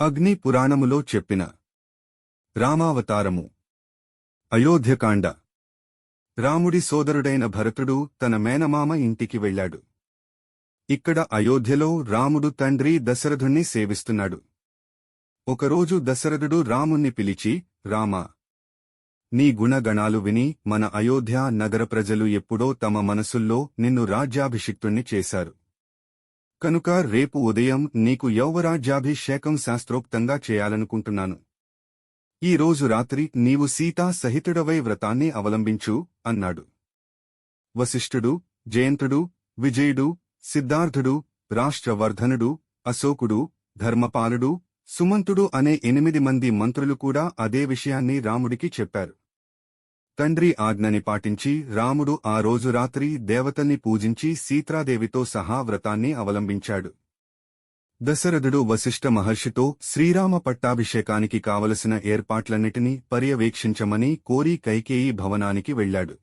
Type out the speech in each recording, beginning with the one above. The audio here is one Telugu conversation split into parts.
అగ్ని పురాణములో చెప్పిన రామావతారము. అయోధ్యకాండ. రాముడి సోదరుడైన భరతుడు తన మేనమామ ఇంటికి వెళ్ళాడు. ఇక్కడ అయోధ్యలో రాముడు తండ్రి దశరథుణ్ణి సేవిస్తున్నాడు. ఒకరోజు దశరథుడు రాముణ్ణి పిలిచి రామా నీ గుణగణాలు విని మన అయోధ్య నగర ప్రజలు ఎప్పుడో తమ మనసుల్లో నిన్ను రాజ్యాభిషిక్తుణ్ణి చేశారు. కనుక రేపు ఉదయం నీకు యౌవరాజ్యాభిషేకం శాస్త్రోక్తంగా చేయాలనుకుంటున్నాను. ఈ రోజు రాత్రి నీవు సీతా సహితుడవై వ్రతాన్ని అవలంబించు అన్నాడు. వశిష్ఠుడు జయంతుడు విజయుడు సిద్ధార్థుడు రాష్ట్రవర్ధనుడు అశోకుడు ధర్మపాలుడు సుమంతుడు అనే ఎనిమిది మంది మంత్రులు కూడా అదే విషయాన్ని రాముడికి చెప్పారు. తండ్రి ఆజ్ఞని పాటించి రాముడు ఆ రోజు రాత్రి దేవతల్ని పూజించి సీతాదేవితో సహా వ్రతాన్ని అవలంబించాడు. దశరథుడు వశిష్ఠ మహర్షితో శ్రీరామ పట్టాభిషేకానికి కావలసిన ఏర్పాట్లన్నిటినీ పర్యవేక్షించమని కోరి కైకేయి భవనానికి వెళ్ళాడు.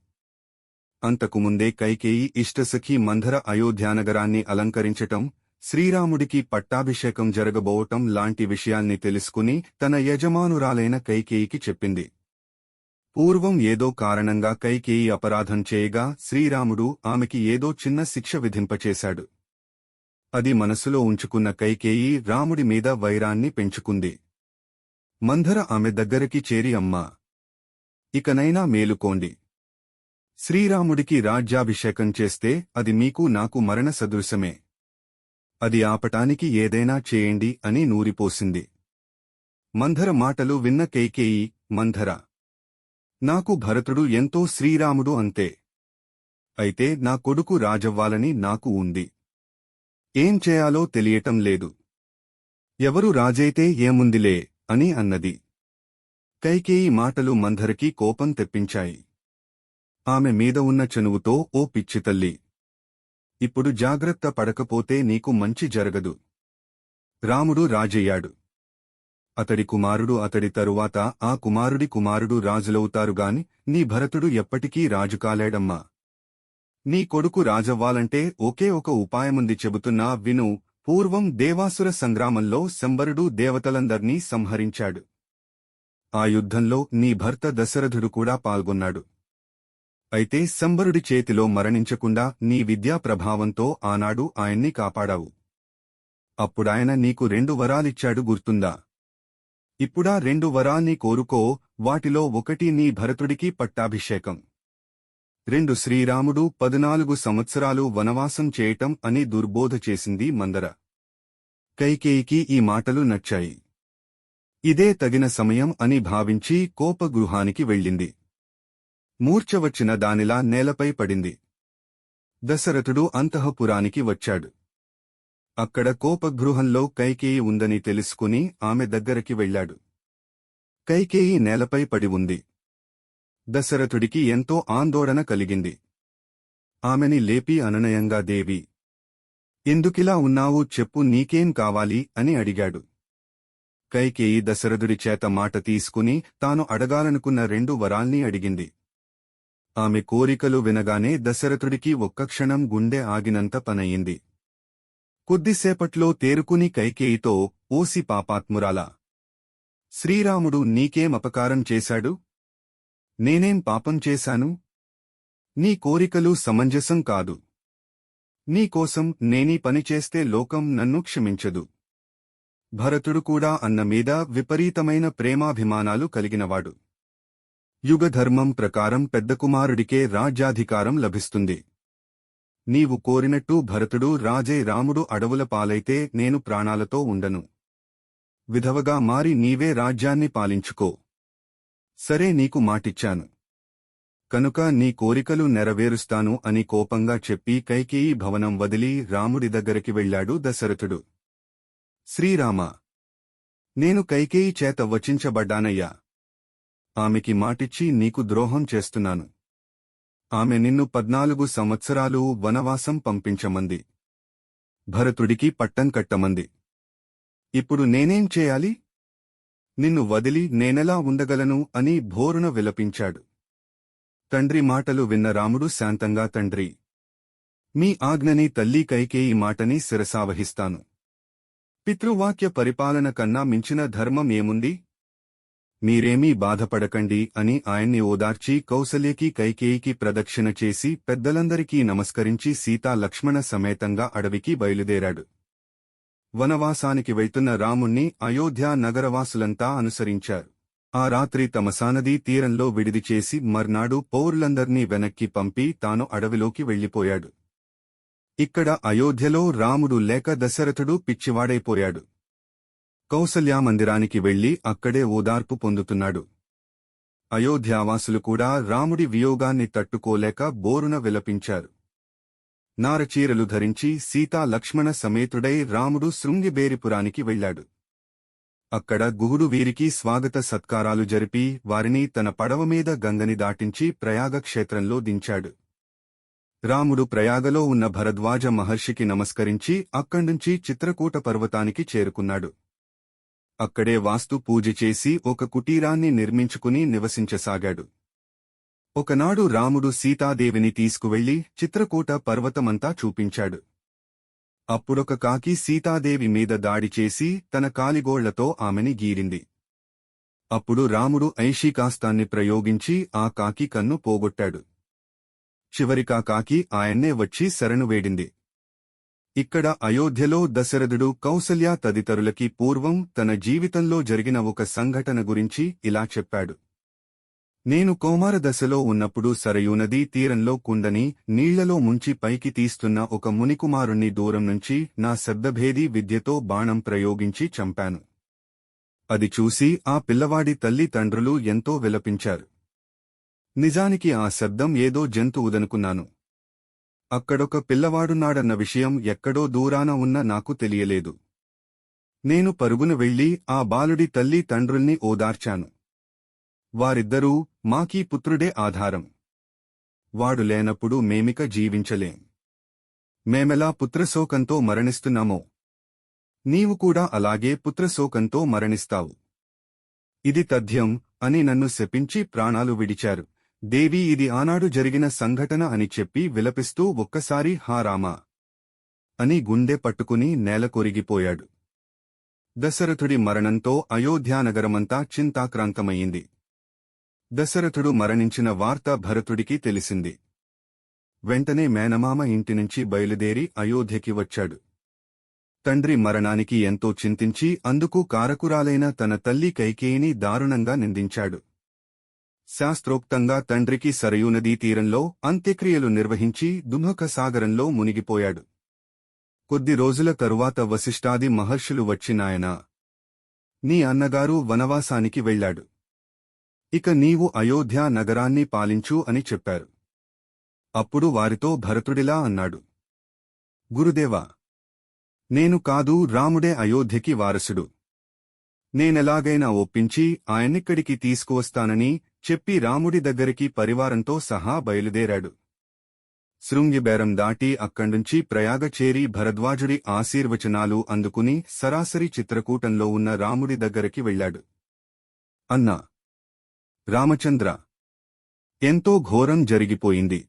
అంతకుముందే కైకేయి ఇష్టసఖి మంధర అయోధ్యానగరాన్ని అలంకరించటం శ్రీరాముడికి పట్టాభిషేకం జరగబోవటం లాంటి విషయాల్ని తెలుసుకుని తన యజమానురాలైన కైకేయికి చెప్పింది. పూర్వం ఏదో కారణంగా కైకేయి అపరాధం చేయగా శ్రీరాముడు ఆమెకి ఏదో చిన్న శిక్ష విధింపచేశాడు. అది మనసులో ఉంచుకున్న కైకేయి రాముడి మీద వైరాన్ని పెంచుకుంది. మంధర ఆమె దగ్గరికి చేరి అమ్మా! ఇకనైనా మేలుకోండి. శ్రీరాముడికి రాజ్యాభిషేకం చేస్తే అది మీకు నాకు మరణ సదృశమే. అది ఆపటానికి ఏదైనా చేయండి అని నూరిపోసింది. మంధర మాటలు విన్న కైకేయి మంధర నాకు భరతుడు ఎంతో శ్రీరాముడు అంతే. అయితే నా కొడుకు రాజవ్వాలని నాకు ఉంది. ఏం చేయాలో తెలియటం లేదు. ఎవరు రాజైతే ఏముందిలే అని అన్నది. కైకేయి మాటలు మందరికీ కోపం తెప్పించాయి. ఆమె మీద ఉన్న చనువుతో ఓ పిచ్చితల్లి ఇప్పుడు జాగ్రత్త పడకపోతే నీకు మంచి జరగదు. రాముడు రాజయ్యాడు. అతడి కుమారుడు అతడి తరువాత ఆ కుమారుడి కుమారుడు రాజులవుతారుగాని నీ భరతుడు ఎప్పటికీ రాజు కాలేడమ్మా. నీ కొడుకు రాజవ్వాలంటే ఒకే ఒక ఉపాయముంది చెబుతున్నా విను పూర్వం దేవాసుర సంగ్రామంలో శంబరుడు దేవతలందర్నీ సంహరించాడు. ఆ యుద్ధంలో నీ భర్త దశరథుడు కూడా పాల్గొన్నాడు. అయితే శంబరుడి చేతిలో మరణించకుండా నీ విద్యా ప్రభావంతో ఆనాడు ఆయన్ని కాపాడావు. అప్పుడాయన నీకు రెండు వరాలిచ్చాడు గుర్తుందా? ఇప్పుడా రెండు వరాల్ని కోరుకో వాటిలో ఒకటి నీ భరతుడికి పట్టాభిషేకం. రెండు శ్రీరాముడు పదునాలుగు సంవత్సరాలు వనవాసం చేయటం అని దుర్బోధ చేసింది మందర. కైకేయికి ఈ మాటలు నచ్చాయి. ఇదే తగిన సమయం అని భావించి కోపగృహానికి వెళ్ళింది. మూర్చవచ్చిన దానిలా నేలపై పడింది. దశరథుడు అంతఃపురానికి వచ్చాడు. అక్కడ కోపగృహంలో కైకేయి ఉందని తెలుసుకుని ఆమె దగ్గరికి వెళ్ళాడు. కైకేయి నేలపై పడి ఉంది. దశరథుడికి ఎంతో ఆందోళన కలిగింది. ఆమెని లేపి అననయంగా దేవి! ఎందుకిలా ఉన్నావు? చెప్పు నీకేం కావాలి? అని అడిగాడు. కైకేయి దశరథుడి చేత మాట తీసుకుని తాను అడగాలనుకున్న రెండు వరాల్ని అడిగింది. ఆమె కోరికలు వినగానే దశరథుడికి ఒక్క క్షణం గుండె ఆగినంత పనయింది. కొద్దిసేపట్లో తేరుకుని కైకేయితో ఓసి పాపాత్మురాలా! శ్రీరాముడు నీకేమపకారం చేశాడు? నేనేం పాపం చేశాను? నీ కోరికలు సమంజసం కాదు. నీకోసం నేనీ పనిచేస్తే లోకం నన్ను క్షమించదు. భరతుడు కూడా అన్న మీద విపరీతమైన ప్రేమాభిమానాలు కలిగినవాడు. యుగధర్మం ప్రకారం పెద్ద కుమారుడికే రాజ్యాధికారం లభిస్తుంది. నీవు కోరినట్టు భరతుడు రాజే రాముడు అడవుల పాలైతే నేను ప్రాణాలతో ఉండను. విధవగా మారి నీవే రాజ్యాన్ని పాలించుకో. సరే నీకు మాటిచ్చాను. కనుక నీ కోరికలు నెరవేరుస్తాను అని కోపంగా చెప్పి కైకేయి భవనం వదిలి రాముడి దగ్గరికి వెళ్ళాడు దశరథుడు. శ్రీరామ! నేను కైకేయి చేత వచించబడ్డానయ్యా. ఆమెకి మాటిచ్చి నీకు ద్రోహం చేస్తున్నాను. ఆమె నిన్ను పద్నాలుగు సంవత్సరాలు వనవాసం పంపించమంది. భరతుడికి పట్టం కట్టమంది. ఇప్పుడు నేనేం చేయాలి? నిన్ను వదిలి నేనెలా ఉండగలను అని భోరున విలపించాడు. తండ్రి మాటలు విన్న రాముడు శాంతంగా తండ్రి మీ ఆజ్ఞని తల్లి ఈ మాటని శిరసావహిస్తాను. పితృవాక్య పరిపాలన కన్నా మించిన ధర్మం ఏముంది? మీరేమీ బాధపడకండి అని ఆయన్ని ఓదార్చి కౌసల్యకి కైకేయికి ప్రదక్షిణ చేసి పెద్దలందరికీ నమస్కరించి సీతా లక్ష్మణ సమేతంగా అడవికి బయలుదేరాడు. వనవాసానికి వెళ్తున్న రాముణ్ణి అయోధ్య నగరవాసులంతా అనుసరించారు. ఆ రాత్రి తమ సానదీ తీరంలో విడిది చేసి మర్నాడు పౌరులందర్నీ వెనక్కి పంపి తాను అడవిలోకి వెళ్ళిపోయాడు ఇక్కడ అయోధ్యలో రాముడు లేక దశరథుడు పిచ్చివాడైపోయాడు. కౌసల్యా మందిరానికి వెళ్ళి అక్కడే ఓదార్పు పొందుతున్నాడు. అయోధ్యావాసులు కూడా రాముడి వియోగాన్ని తట్టుకోలేక బోరున విలపించారు. నారచీరలు ధరించి సీతా లక్ష్మణ సమేతుడై రాముడు శృంగిబేరిపురానికి వెళ్ళాడు అక్కడ గుహుడు వీరికి స్వాగత సత్కారాలు జరిపి వారిని తన పడవమీద గంగని దాటించి ప్రయాగ క్షేత్రంలో దించాడు. రాముడు ప్రయాగలో ఉన్న భరద్వాజ మహర్షికి నమస్కరించి అక్కడ్నుంచి చిత్రకూట పర్వతానికి చేరుకున్నాడు. అక్కడే వాస్తు పూజ చేసి ఒక కుటీరాన్ని నిర్మించుకుని నివసించసాగాడు. ఒకనాడు రాముడు సీతాదేవిని తీసుకువెళ్ళి చిత్రకూట పర్వతమంతా చూపించాడు. అప్పుడొక కాకి సీతాదేవి మీద దాడి చేసి తన కాలిగోళ్ళతో ఆమెని గీరింది. అప్పుడు రాముడు ఐషికాస్తాన్ని ప్రయోగించి ఆ కాకి కన్ను పోగొట్టాడు. చివరికా కాకి ఆయన్నే వచ్చి శరణు వేడింది ఇక్కడ అయోధ్యలో దశరథుడు కౌసల్య తదితరులకి పూర్వం తన జీవితంలో జరిగిన ఒక సంఘటన గురించి ఇలా చెప్పాడు. నేను కౌమార దశలో ఉన్నప్పుడు సరయూనదీ తీరంలో కుండని నీళ్ళలో ముంచి పైకి తీస్తున్న ఒక మునికుమారుణ్ణి దూరం నుంచి నా శబ్దభేదీ విద్యతో బాణం ప్రయోగించి చంపాను. అది చూసి ఆ పిల్లవాడి తల్లి తండ్రులు ఎంతో విలపించారు. నిజానికి ఆ శబ్దం ఏదో జంతువుదనుకున్నాను. అక్కడొక పిల్లవాడున్నాడన్న విషయం ఎక్కడో దూరాన ఉన్న నాకు తెలియలేదు. నేను పరుగున వెళ్ళి ఆ బాలుడి తల్లి తండ్రుల్ని ఓదార్చాను. వారిద్దరూ మాకీ పుత్రుడే ఆధారం. వాడు లేనప్పుడు మేమిక జీవించలేం. మేమెలా పుత్రశోకంతో మరణిస్తున్నామో. నీవు కూడా అలాగే పుత్రశోకంతో మరణిస్తావు. ఇది తథ్యం అని నన్ను శపించి ప్రాణాలు విడిచారు. దేవి ఇది ఆనాడు జరిగిన సంఘటన అని చెప్పి విలపిస్తూ ఒక్కసారి హా రామా అని గుండె పట్టుకుని నేలకొరిగిపోయాడు దశరథుడి మరణంతో అయోధ్యానగరమంతా చింతాక్రాంతమయ్యింది. దశరథుడు మరణించిన వార్త భరతుడికి తెలిసింది. వెంటనే మేనమామ ఇంటినుంచి బయలుదేరి అయోధ్యకి వచ్చాడు. తండ్రి మరణానికి ఎంతో చింతించి అందుకు కారకురాలైన తన తల్లి కైకేయిని దారుణంగా నిందించాడు. శాస్త్రోక్తంగా తండ్రికి సరయూనదీ తీరంలో అంత్యక్రియలు నిర్వహించి దుమక సాగరంలో మునిగిపోయాడు. కొద్ది రోజుల తరువాత వశిష్ఠాది మహర్షులు వచ్చినాయన నీ అన్నగారు వనవాసానికి వెళ్ళాడు ఇక నీవు అయోధ్యా నగరాన్ని పాలించు అని చెప్పారు. అప్పుడు వారితో భరతుడిలా అన్నాడు. గురుదేవా నేను కాదు రాముడే అయోధ్యకి వారసుడు. నేనెలాగైనా ఒప్పించి ఆయన్నిక్కడికి తీసుకువస్తానని చెప్పి రాముడి దగ్గరికి పరివారంతో సహా బయలుదేరాడు. శృంగిబేరం దాటి అక్కడ్నుంచి ప్రయాగ చేరి భరద్వాజుడి ఆశీర్వచనాలు అందుకుని సరాసరి చిత్రకూటంలో ఉన్న రాముడి దగ్గరికి వెళ్ళాడు అన్నా రామచంద్ర ఎంతో ఘోరం జరిగిపోయింది.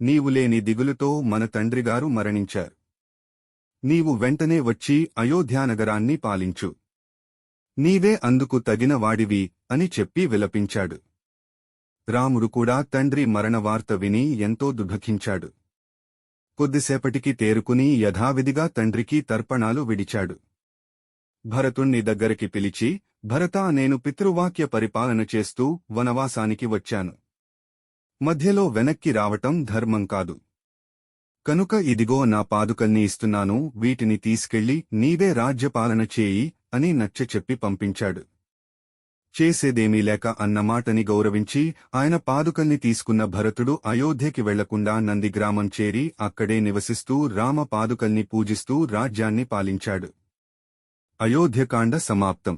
నీవు లేని దిగులుతో మన తండ్రిగారు మరణించారు. నీవు వెంటనే వచ్చి అయోధ్యానగరాన్ని పాలించు. నీవే అందుకు తగిన వాడివి అని చెప్పి విలపించాడు. రాముడు కూడా తండ్రి మరణవార్త విని ఎంతో దుఃఖించాడు. కొద్దిసేపటికి తేరుకుని యథావిధిగా తండ్రికి తర్పణాలు విడిచాడు. భరతుణ్ణి దగ్గరికి పిలిచి భరతా నేను పితృవాక్య పరిపాలన చేస్తూ వనవాసానికి వచ్చాను. మధ్యలో వెనక్కి రావటం ధర్మం కాదు. కనుక ఇదిగో నా పాదుకల్ని ఇస్తున్నాను వీటిని తీసుకెళ్ళి నీవే రాజ్యపాలన చేయి అని నచ్చ చెప్పి పంపించాడు. చేసేదేమీ లేక అన్నమాటని గౌరవించి ఆయన పాదుకల్ని తీసుకున్న భరతుడు అయోధ్యకి వెళ్ళకుండా నందిగ్రామం చేరి అక్కడే నివసిస్తూ రామ పాదుకల్ని పూజిస్తూ రాజ్యాన్ని పాలించాడు. అయోధ్యకాండ సమాప్తం.